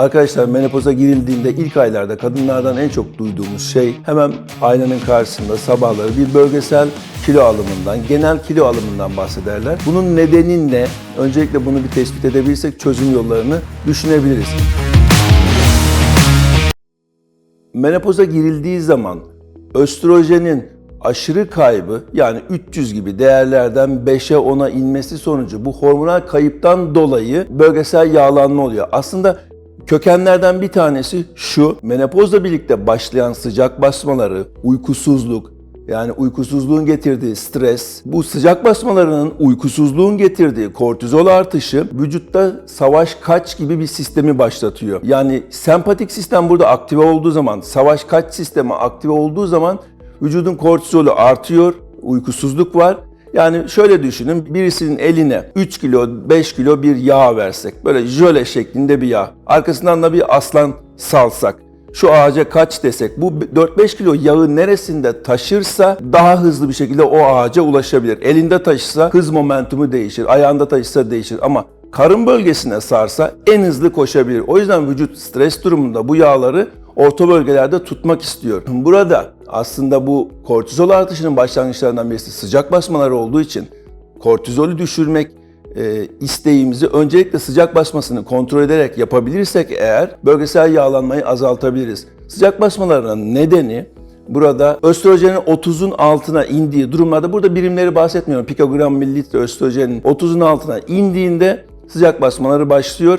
Arkadaşlar menopoza girildiğinde ilk aylarda kadınlardan en çok duyduğumuz şey hemen aynanın karşısında sabahları bir bölgesel kilo alımından, genel kilo alımından bahsederler. Bunun nedeni ne? Öncelikle bunu bir tespit edebilirsek çözüm yollarını düşünebiliriz. Menopoza girildiği zaman östrojenin aşırı kaybı yani 300 gibi değerlerden 5'e 10'a inmesi sonucu bu hormonal kayıptan dolayı bölgesel yağlanma oluyor. Aslında kökenlerden bir tanesi şu, menopozla birlikte başlayan sıcak basmaları, uykusuzluk, yani uykusuzluğun getirdiği stres, bu sıcak basmalarının uykusuzluğun getirdiği kortizol artışı vücutta savaş kaç gibi bir sistemi başlatıyor. Yani sempatik sistem burada aktive olduğu zaman, savaş kaç sistemi aktive olduğu zaman vücudun kortizolü artıyor, uykusuzluk var. Yani şöyle düşünün, birisinin eline 3 kilo, 5 kilo bir yağ versek, böyle jöle şeklinde bir yağ, arkasından da bir aslan salsak, şu ağaca kaç desek, bu 4-5 kilo yağı neresinde taşırsa daha hızlı bir şekilde o ağaca ulaşabilir. Elinde taşısa hız momentumu değişir, ayağında taşısa değişir ama karın bölgesine sarsa en hızlı koşabilir. O yüzden vücut stres durumunda bu yağları orta bölgelerde tutmak istiyor. Burada aslında bu kortizol artışının başlangıçlarından birisi sıcak basmaları olduğu için kortizolü düşürmek e, isteğimizi öncelikle sıcak basmasını kontrol ederek yapabilirsek eğer bölgesel yağlanmayı azaltabiliriz. Sıcak basmalarının nedeni burada östrojenin 30'un altına indiği durumlarda burada birimleri bahsetmiyorum. Pikogram mililitre östrojenin 30'un altına indiğinde sıcak basmaları başlıyor.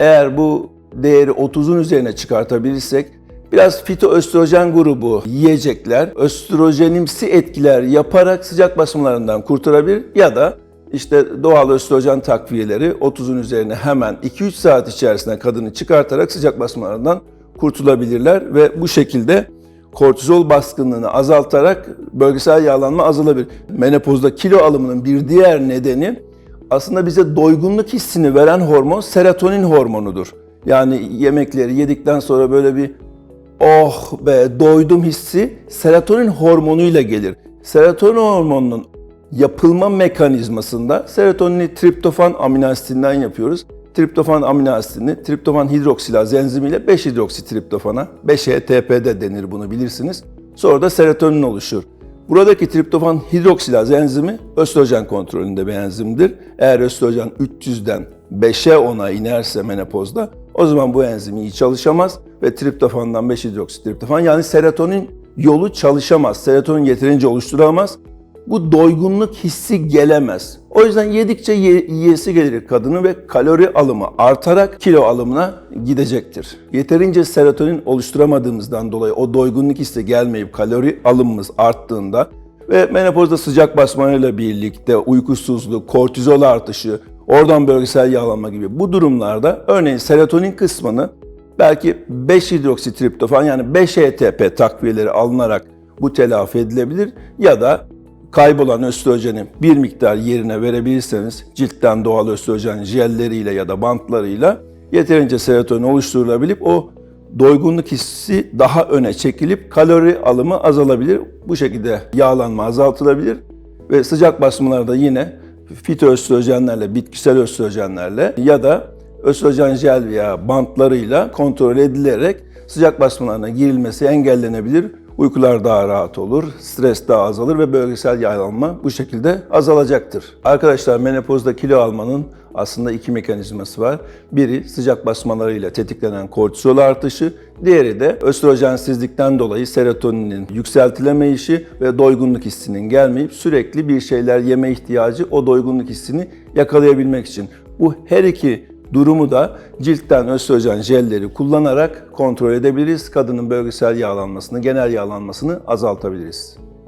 Eğer bu değeri 30'un üzerine çıkartabilirsek biraz fitoöstrojen grubu yiyecekler östrojenimsi etkiler yaparak sıcak basmalarından kurtarabilir ya da işte doğal östrojen takviyeleri 30'un üzerine hemen 2-3 saat içerisinde kadını çıkartarak sıcak basmalarından kurtulabilirler ve bu şekilde kortizol baskınlığını azaltarak bölgesel yağlanma azalabilir. Menopozda kilo alımının bir diğer nedeni aslında bize doygunluk hissini veren hormon serotonin hormonudur. Yani yemekleri yedikten sonra böyle bir oh be doydum hissi serotonin hormonuyla gelir. Serotonin hormonunun yapılma mekanizmasında serotonini triptofan amino asitinden yapıyoruz. Triptofan amino asitini triptofan hidroksilaz enzimiyle 5-hidroksitriptofana, 5-HTP'de denir bunu bilirsiniz. Sonra da serotonin oluşur. Buradaki triptofan hidroksilaz enzimi östrojen kontrolünde bir enzimdir. Eğer östrojen 300'den 5'e 10'a inerse menopozda o zaman bu enzim iyi çalışamaz ve triptofandan 5-hidroksitriptofan yani serotonin yolu çalışamaz. Serotonin yeterince oluşturamaz bu doygunluk hissi gelemez. O yüzden yedikçe ye, yiyesi gelir kadının ve kalori alımı artarak kilo alımına gidecektir. Yeterince serotonin oluşturamadığımızdan dolayı o doygunluk hissi gelmeyip kalori alımımız arttığında ve menopozda sıcak basmayla birlikte uykusuzluk, kortizol artışı, oradan bölgesel yağlanma gibi bu durumlarda örneğin serotonin kısmını belki 5-hidroksitriptofan yani 5-HTP takviyeleri alınarak bu telafi edilebilir ya da kaybolan östrojeni bir miktar yerine verebilirseniz ciltten doğal östrojen jelleriyle ya da bantlarıyla yeterince serotonin oluşturulabilip o doygunluk hissi daha öne çekilip kalori alımı azalabilir. Bu şekilde yağlanma azaltılabilir ve sıcak basmalarda yine fitoöstrojenlerle, bitkisel östrojenlerle ya da östrojen jel veya bantlarıyla kontrol edilerek sıcak basmalarına girilmesi engellenebilir. Uykular daha rahat olur, stres daha azalır ve bölgesel yağlanma bu şekilde azalacaktır. Arkadaşlar menopozda kilo almanın aslında iki mekanizması var. Biri sıcak basmalarıyla tetiklenen kortizol artışı, diğeri de östrojensizlikten dolayı serotoninin yükseltilemeyişi ve doygunluk hissinin gelmeyip sürekli bir şeyler yeme ihtiyacı o doygunluk hissini yakalayabilmek için. Bu her iki durumu da ciltten östrojen jelleri kullanarak kontrol edebiliriz. Kadının bölgesel yağlanmasını, genel yağlanmasını azaltabiliriz.